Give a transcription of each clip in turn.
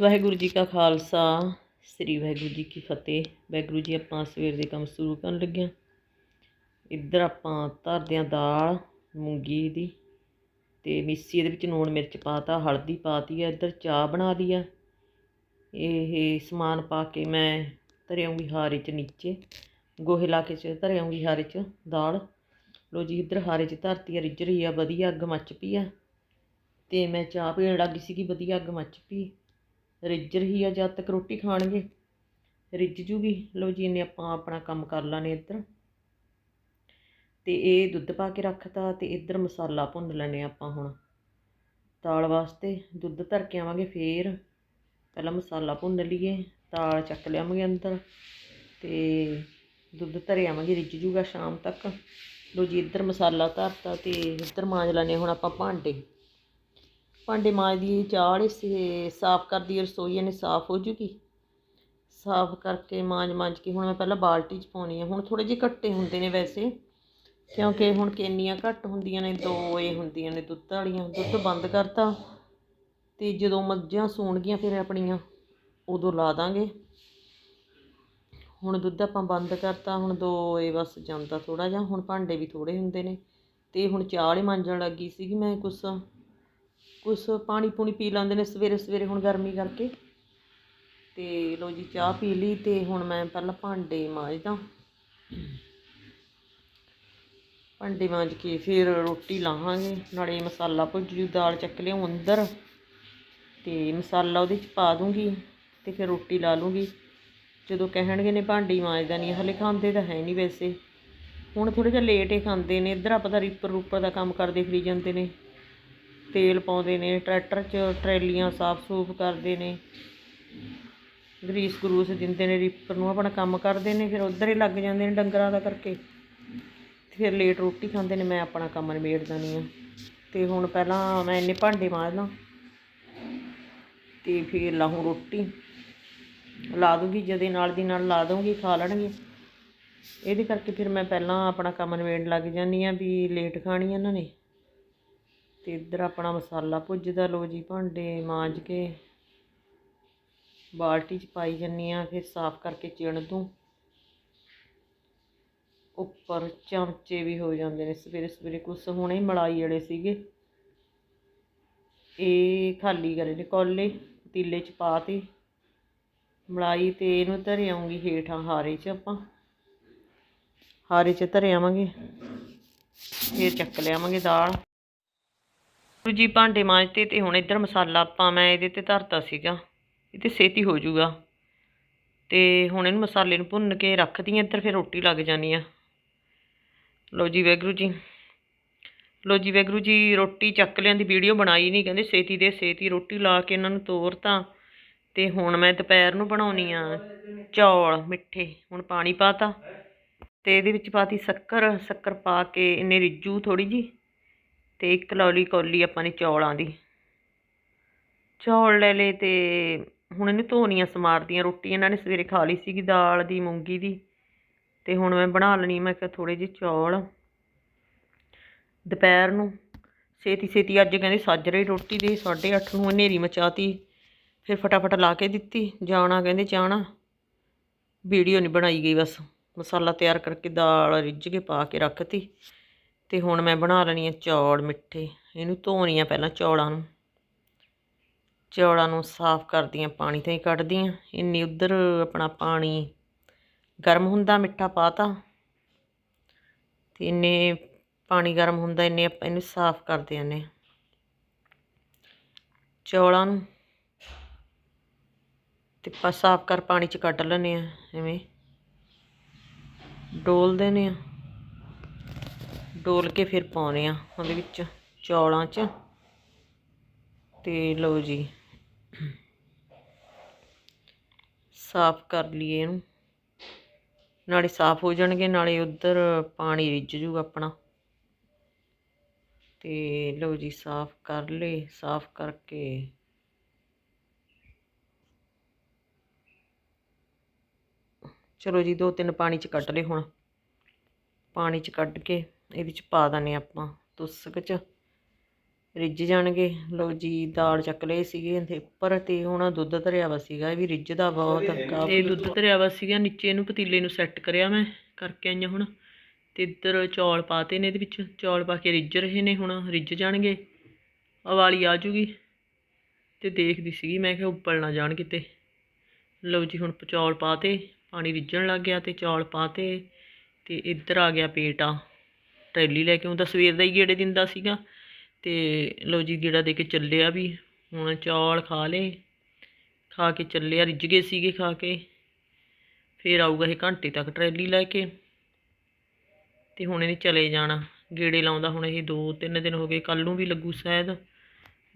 ਵਾਹਿਗੁਰੂ ਜੀ ਕਾ ਖਾਲਸਾ, ਸ੍ਰੀ ਵਾਹਿਗੁਰੂ ਜੀ ਕੀ ਫਤਿਹ। ਵਾਹਿਗੁਰੂ ਜੀ, ਆਪਾਂ ਸਵੇਰ ਦੇ ਕੰਮ ਸ਼ੁਰੂ ਕਰਨ ਲੱਗਿਆ ਇੱਧਰ ਆਪਾਂ ਧਰਦੇ ਹਾਂ ਦਾਲ, ਮੂੰਗੀ ਦੀ ਤੇ ਮਿੱਸੀ ਇਹਦੇ ਵਿੱਚ ਨੂਣ ਮਿਰਚ ਪਾਤਾ, ਹਲਦੀ ਪਾਤੀ ਆ, ਇੱਧਰ ਚਾਹ ਬਣਾ ਲਈ ਆ। ਇਹ ਸਮਾਨ ਪਾ ਕੇ ਮੈਂ ਧਰਿਆਉਂਗੀ ਹਾਰੇ ਚ ਨੀਚੇ, ਗੋਹੇ ਲਾ ਕੇ ਚ ਧਰਿਆਉਂਗੀ ਹਾਰੇ ਚ ਦਾਲ। ਲੋ ਜੀ, ਇੱਧਰ ਹਾਰੇ ਚ ਧਰਤੀ ਆ, ਰਿੱਝ ਰਹੀ ਆ, ਵਧੀਆ ਅੱਗ ਮੱਚ ਪਈ ਆ। ਤੇ ਮੈਂ ਚਾਹ ਪੀਣ ਲੱਗੀ ਸੀਗੀ, ਵਧੀਆ ਅੱਗ ਮੱਚ ਪਈ। ਰਿੱਝ ਰਹੀ ਆ ਜਦ ਤੱਕ ਰੋਟੀ ਖਾਣਗੇ। ਰਿੱਝ ਜੂਗੀ। ਲਓ ਜੀ, ਇਹਨੇ ਆਪਾਂ ਆਪਣਾ ਕੰਮ ਕਰ ਲਾਣੇ ਇੱਧਰ। ਤੇ ਇਹ ਦੁੱਧ ਪਾ ਕੇ ਰੱਖਤਾ ਤੇ ਇੱਧਰ ਮਸਾਲਾ ਭੁੰਨ ਲੈਣੇ ਆਪਾਂ ਹੁਣ। ਤਾਲ ਵਾਸਤੇ ਦੁੱਧ ਧਰ ਕੇ ਆਵਾਂਗੇ ਫੇਰ। ਪਹਿਲਾਂ ਮਸਾਲਾ ਭੁੰਨ ਲਈਏ, ਤਾਲ ਚੱਕ ਲਿਆਵਾਂਗੇ ਅੰਦਰ ਤੇ ਦੁੱਧ ਧਰੇ ਆਵਾਂਗੇ, ਰਿੱਝ ਜੂਗਾ ਸ਼ਾਮ ਤੱਕ। ਲਓ ਜੀ, ਇੱਧਰ ਮਸਾਲਾ ਧਰਤਾ ਤੇ ਇੱਧਰ ਮਾਂਜ ਲੈਣੇ ਹੁਣ ਆਪਾਂ ਭਾਂਡੇ। ਭਾਂਡੇ ਮਾਂਜਦੀ ਚਾੜ ਸੇ ਸਾਫ਼ ਕਰਦੀ ਰਸੋਈ ਨੇ ਸਾਫ਼ ਹੋ ਜੂਗੀ? ਸਾਫ਼ ਕਰਕੇ ਮਾਂਜ ਮਾਂਜ ਕੇ ਹੁਣ ਮੈਂ ਪਹਿਲਾਂ ਬਾਲਟੀ 'ਚ ਪਾਉਣੀ ਆ, ਹੁਣ ਥੋੜੇ ਜਿਹੇ ਘੱਟੇ ਹੁੰਦੇ ਨੇ ਵੈਸੇ, ਕਿਉਂਕਿ ਹੁਣ ਕੇਨੀਆਂ ਘੱਟ ਹੁੰਦੀਆਂ ਨੇ, ਦੋ ਇਹ ਹੁੰਦੀਆਂ ਨੇ, ਦੁੱਧ ਵਾਲੀਆਂ, ਦੁੱਧ ਬੰਦ ਕਰਤਾ, ਤੇ ਜਦੋਂ ਮੱਝਾਂ ਸੂਣਗੀਆਂ ਫਿਰ ਆਪਣੀਆਂ, ਉਦੋਂ ਲਾ ਦਾਂਗੇ। ਹੁਣ ਦੁੱਧ ਆਪਾਂ ਬੰਦ ਕਰਤਾ, ਹੁਣ ਦੋ ਇਹ ਬਸ ਜਾਂਦਾ ਥੋੜਾ ਜਿਹਾ, ਹੁਣ ਭਾਂਡੇ ਵੀ ਥੋੜੇ ਹੁੰਦੇ ਨੇ, ਤੇ ਹੁਣ ਚਾਹ ਵਾਲੇ ਮਾਂਜਣ ਲੱਗੀ ਸੀਗੀ ਮੈਂ ਕੁਛ ਕੁਛ ਪਾਣੀ ਪੂਣੀ ਪੀ ਲੈਂਦੇ ਨੇ ਸਵੇਰੇ ਸਵੇਰੇ ਹੁਣ ਗਰਮੀ ਕਰਕੇ। ਤੇ ਲੋ ਜੀ, ਚਾਹ ਪੀ ਲਈ ਤੇ ਹੁਣ ਮੈਂ ਪਹਿਲਾਂ ਭਾਂਡੇ ਮਾਂਜਦਾ। ਭਾਂਡੇ ਮਾਂਜ ਕੇ ਫਿਰ ਰੋਟੀ ਲਾਹਾਂਗੇ ਨਾਲੇ ਮਸਾਲਾ ਭੁੱਜ ਜੂ, ਦਾਲ ਚੱਕ ਲਿਓ ਅੰਦਰ। ਤੇ ਮਸਾਲਾ ਉਹਦੇ ਚ ਪਾ ਦੂੰਗੀ ਤੇ ਫਿਰ ਰੋਟੀ ਲਾ ਲੂੰਗੀ। ਜਦੋਂ ਕਹਿਣਗੇ ਨੇ ਭਾਂਡੇ ਮਾਂਜਦਾ ਨਹੀਂ ਹਲੇ ਖਾਂਦੇ ਤਾਂ ਹੈ ਨਹੀਂ ਵੈਸੇ। ਹੁਣ ਥੋੜਾ ਜਿਹਾ ਲੇਟ ਹੀ ਖਾਂਦੇ ਨੇ, ਇੱਧਰ ਆਪਾਂ ਤਾਂ ਰੀਪਰ ਰੂਪਰ ਦਾ ਕੰਮ ਕਰਦੇ ਫਰੀ ਜਾਂਦੇ ਨੇ। ਤੇਲ ਪਾਉਂਦੇ ਨੇ, ਟਰੈਕਟਰ 'ਚ ਟਰੈਲੀਆਂ ਸਾਫ਼ ਸੂਫ ਕਰਦੇ ਨੇ। ਗਰੀਸ ਗਰੂਸ ਦਿੰਦੇ ਨੇ, ਰੀਪਰ ਨੂੰ ਆਪਣਾ ਕੰਮ ਕਰਦੇ ਨੇ, ਫਿਰ ਉੱਧਰ ਹੀ ਲੱਗ ਜਾਂਦੇ ਨੇ ਡੰਗਰਾਂ ਦਾ ਕਰਕੇ। ਫਿਰ ਲੇਟ ਰੋਟੀ ਖਾਂਦੇ ਨੇ, ਮੈਂ ਆਪਣਾ ਕੰਮ ਨਿਬੇੜਦਾ ਨਹੀਂ ਆ ਤੇ ਹੁਣ ਪਹਿਲਾਂ ਮੈਂ ਇੰਨੇ ਭਾਂਡੇ ਮਾਂਜਦਾ ਤੇ ਫਿਰ ਲਾਹੂੰ ਰੋਟੀ। ਲਾ ਦੂੰਗੀ, ਜਦੇ ਨਾਲ ਦੀ ਨਾਲ ਲਾ ਦੂੰਗੀ ਖਾ ਲੈਣਗੇ। ਇਹਦੇ ਕਰਕੇ ਫਿਰ ਮੈਂ ਪਹਿਲਾਂ ਆਪਣਾ ਕੰਮ ਨਿਬੇੜਨ ਲੱਗ ਜਾਂਦੀ ਆ ਵੀ ਲੇਟ ਖਾਣੀ ਇਹਨਾਂ ਨੇ। ਤੇ ਇੱਧਰ ਆਪਣਾ ਮਸਾਲਾ ਭੁੱਜਦਾ ਲੋ ਜੀ ਭਾਂਡੇ ਮਾਂਜ ਕੇ। ਬਾਲਟੀ 'ਚ ਪਾਈ ਜੰਨੀ ਆ ਫਿਰ ਸਾਫ਼ ਕਰਕੇ ਚਿਣ ਦੂੰ। ਉੱਪਰ ਚਮਚੇ ਵੀ ਹੋ ਜਾਂਦੇ ਨੇ, ਸਵੇਰੇ ਸਵੇਰੇ ਕੁਛ ਹੁਣੇ ਮਲਾਈ ਜਿਹੜੇ ਸੀਗੇ। ਇਹ ਖਾਲੀ ਕਰੇ ਨੇ ਕੋਲੇ, ਪਤੀਲੇ 'ਚ ਪਾ ਪਾਤੀ ਮਲਾਈ ਤੇ ਇਹਨੂੰ ਧਰੇ ਆਉਂਗੀ ਹੇਠਾਂ ਹਾਰੇ 'ਚ ਆਪਾਂ। ਹਾਰੇ 'ਚ ਧਰੇ ਆਵਾਂਗੇ, ਫਿਰ ਚੱਕ ਲਿਆਵਾਂਗੇ ਦਾਲ। ਜੀ ਭਾਂਡੇ ਮਾਂਜਤੇ ਤੇ ਹੁਣ ਇੱਧਰ ਮਸਾਲਾ ਆਪਾਂ ਮੈਂ ਇਹਦੇ ਤੇ ਧਰਤਾ ਸੀਗਾ। ਇਹ ਤੇ ਛੇਤੀ ਹੋ ਜਾਊਗਾ ਤੇ ਹੁਣ ਇਹਨੂੰ ਮਸਾਲੇ ਨੂੰ ਭੁੰਨ ਕੇ ਰੱਖਦੀ ਆ, ਇੱਧਰ ਫਿਰ ਰੋਟੀ ਲੱਗ ਜਾਣੀ ਆ। ਲੋ ਜੀ ਵੈਗਰੂ ਜੀ। ਲੋ ਜੀ ਵੈਗਰੂ ਜੀ, ਰੋਟੀ ਚੱਕ ਲਿਆਂ ਦੀ ਵੀਡੀਓ ਬਣਾਈ ਨਹੀਂ ਕਹਿੰਦੇ ਛੇਤੀ ਦੇ ਛੇਤੀ ਰੋਟੀ ਲਾ ਕੇ ਇਹਨਾਂ ਨੂੰ ਤੋਰਤਾ। ਤੇ ਹੁਣ ਮੈਂ ਦੁਪਹਿਰ ਨੂੰ ਬਣਾਉਣੀ ਆ ਚੌਲ ਮਿੱਠੇ, ਹੁਣ ਪਾਣੀ ਪਾਤਾ। ਤੇ ਇਹਦੇ ਵਿੱਚ ਪਾਤੀ ਸ਼ੱਕਰ ਸ਼ੱਕਰ ਪਾ ਕੇ ਇਹਨੇ ਰਿੱਜੂ ਥੋੜੀ ਜੀ। ਤੇ ਇੱਕ ਲੌਲੀ ਕੌਲੀ ਆਪਾਂ ਨੇ ਚੌਲਾਂ ਦੀ। ਚੌਲ ਲੈ ਲਏ ਤੇ ਹੁਣ ਇਹਨੂੰ ਧੋਣੀਆਂ ਸਮਾਰਦੀਆਂ, ਰੋਟੀ ਇਹਨਾਂ ਨੇ ਸਵੇਰੇ ਖਾ ਲਈ ਸੀਗੀ ਦਾਲ ਦੀ, ਮੂੰਗੀ ਦੀ। ਤੇ ਹੁਣ ਮੈਂ ਬਣਾ ਲੈਣੀ, ਮੈਂ ਕਿਹਾ ਥੋੜੇ ਜਿਹੇ ਚੌਲ। ਦੁਪਹਿਰ ਨੂੰ ਛੇਤੀ ਛੇਤੀ ਅੱਜ ਕਹਿੰਦੇ ਸਾਜਰੇ ਰੋਟੀ ਦੇ 8:30 ਨੂੰ ਹਨੇਰੀ ਮਚਾਤੀ। ਫਿਰ ਫਟਾਫਟ ਲਾ ਕੇ ਦਿੱਤੀ, ਜਾਣਾ ਕਹਿੰਦੇ ਜਾਣਾ। ਵੀਡੀਓ ਨਹੀਂ ਬਣਾਈ ਗਈ ਬਸ, ਮਸਾਲਾ ਤਿਆਰ ਕਰਕੇ ਦਾਲ ਰਿੱਝ ਕੇ ਪਾ ਕੇ ਰੱਖਤੀ। ਤੇ ਹੁਣ ਮੈਂ ਬਣਾ ਲੈਣੀ ਆ ਚੌਲ ਮਿੱਠੇ। ਇਹਨੂੰ ਧੋਣੀ ਆ ਪਹਿਲਾਂ ਚੌਲਾਂ ਨੂੰ। ਚੌਲਾਂ ਨੂੰ ਸਾਫ਼ ਕਰਦੀ ਆ, ਪਾਣੀ 'ਤੇ ਕੱਢਦੀ ਆ। ਇੰਨੀ ਉਧਰ ਆਪਣਾ ਪਾਣੀ ਗਰਮ ਹੁੰਦਾ ਮਿੱਠਾ ਪਾਤਾ। ਤੇ ਇੰਨੇ ਪਾਣੀ ਗਰਮ ਹੁੰਦਾ, ਇੰਨੇ ਆਪਾਂ, ਇਹਨੂੰ ਸਾਫ਼ ਕਰਦੇ ਆਨੇ ਚੌਲਾਂ ਨੂੰ ਤੇ ਪਾ, ਸਾਫ਼ ਕਰ, ਪਾਣੀ ਚ ਕੱਢ ਲੈਨੇ ਆ, ਐਵੇਂ ਡੋਲਦੇ ਨੇ ਆ। ਡੋਲ ਕੇ ਫਿਰ ਪਾਉਣੇ ਆ ਉਹਦੇ ਵਿੱਚ ਚੌਲਾਂ 'ਚ ਤੇ ਲਓ ਜੀ। ਸਾਫ਼ ਕਰ ਲਈਏ ਇਹਨੂੰ। ਨਾਲੇ ਸਾਫ਼ ਹੋ ਜਾਣਗੇ, ਨਾਲੇ ਉਧਰ ਪਾਣੀ ਰਿੱਝ ਜੂ ਆਪਣਾ। ਤੇ ਲਓ ਜੀ, ਸਾਫ਼ ਕਰ ਲਏ, ਸਾਫ਼ ਕਰਕੇ ਚਲੋ ਜੀ, ਦੋ ਤਿੰਨ ਪਾਣੀ 'ਚ ਕੱਢ ਲਏ ਹੁਣ। ਪਾਣੀ 'ਚ ਕੱਢ ਕੇ ਇਹਦੇ 'ਚ ਪਾ ਦਾਨੇ ਆਪਾਂ ਤੁਸਕ 'ਚ। ਰਿੱਝ ਜਾਣਗੇ। ਲਓ ਜੀ ਦਾਲ ਚੱਕ ਲਏ ਸੀਗੇ ਤੇ ਉੱਪਰ ਤੇ ਹੁਣ ਦੁੱਧ ਧਰਿਆ ਵਾ ਸੀਗਾ ਇਹ ਵੀ ਰਿੱਝਦਾ ਬਹੁਤ ਕਾਫੀ ਦੁੱਧ ਧਰਿਆ ਵਾ ਸੀਗਾ ਨੀਚੇ ਇਹਨੂੰ ਪਤੀਲੇ ਨੂੰ ਸੈੱਟ ਕਰਿਆ ਮੈਂ ਕਰਕੇ ਆਈਆਂ ਹੁਣ। ਤੇ ਇੱਧਰ ਚੌਲ ਪਾਤੇ ਨੇ ਇਹਦੇ ਵਿੱਚ ਚੌਲ ਪਾ ਕੇ ਰਿੱਝ ਰਹੇ ਨੇ ਹੁਣ ਰਿੱਝ ਜਾਣਗੇ। ਉਬਾਲੀ ਆ ਜੂਗੀ। ਤੇ ਦੇਖਦੀ ਸੀਗੀ ਮੈਂ ਕਿਹਾ ਉੱਪਲ ਨਾ ਜਾਣ ਕਿਤੇ। ਲਓ ਜੀ ਹੁਣ ਚੌਲ ਪਾਤੇ ਪਾਣੀ ਰਿੱਝਣ ਲੱਗ ਗਿਆ ਤੇ ਚੌਲ ਪਾਤੇ ਤੇ ਇੱਧਰ ਆ ਗਿਆ ਪੇਟਾ ਟਰੈਲੀ ਲੈ ਕੇ ਆਉਂਦਾ ਸਵੇਰ ਦਾ ਹੀ ਗੇੜੇ ਦਿੰਦਾ ਸੀਗਾ ਤੇ ਲਓ ਜੀ ਗੇੜਾ ਦੇ ਕੇ ਚੱਲਿਆ ਵੀ, ਹੁਣ ਚੌਲ ਖਾ ਲਏ, ਖਾ ਕੇ ਚੱਲਿਆ, ਰਿੱਝ ਗਏ ਸੀਗੇ ਖਾ ਕੇ। ਫੇਰ ਆਊਗਾ ਇਹ ਘੰਟੇ ਤੱਕ ਟਰੈਲੀ ਲੈ ਕੇ ਤੇ ਹੁਣ ਇਹਨੇ ਚਲੇ ਜਾਣਾ। ਗੇੜੇ ਲਾਉਂਦਾ ਹੁਣ ਇਹ 2-3 ਦਿਨ ਹੋ ਗਏ ਕੱਲ ਨੂੰ ਵੀ ਲੱਗੂ ਸ਼ਾਇਦ।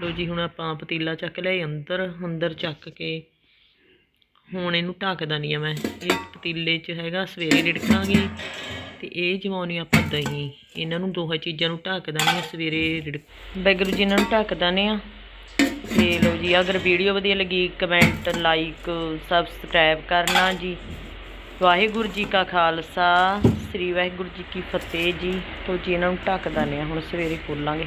ਲਓ ਜੀ ਹੁਣ ਆਪਾਂ ਪਤੀਲਾ ਚੱਕ ਲਿਆ ਅੰਦਰ ਅੰਦਰ ਚੱਕ ਕੇ। ਹੁਣ ਇਹਨੂੰ ਢੱਕਦਾ ਨਹੀਂ ਆ ਮੈਂ, ਇਹ ਪਤੀਲੇ 'ਚ ਹੈਗਾ, ਸਵੇਰੇ ਰਿੜਕਾਂਗੇ। ਤੇ ਇਹ ਜਮਾਉਣੀ ਆਪਾਂ ਦਹੀਂ। ਇਹਨਾਂ ਨੂੰ ਦੋਹਾਂ ਚੀਜ਼ਾਂ ਨੂੰ ਢੱਕ ਨਹੀਂ ਆ ਸਵੇਰੇ ਰਿੜਕ ਬੈਗਰੂ ਜੀ ਇਹਨਾਂ ਨੂੰ ਢੱਕ ਨੇ ਆ ਤੇ ਲਓ ਜੀ, ਅਗਰ ਵੀਡੀਓ ਵਧੀਆ ਲੱਗੀ ਕਮੈਂਟ ਲਾਈਕ ਸਬਸਕ੍ਰਾਈਬ ਕਰਨਾ ਜੀ। ਵਾਹਿਗੁਰੂ ਜੀ ਕਾ ਖਾਲਸਾ, ਸ੍ਰੀ ਵਾਹਿਗੁਰੂ ਜੀ ਕੀ ਫਤਿਹ ਜੀ। ਲਓ ਜੀ, ਇਹਨਾਂ ਨੂੰ ਢੱਕ ਨੇ ਆ ਹੁਣ ਸਵੇਰੇ ਖੋਲਾਂਗੇ।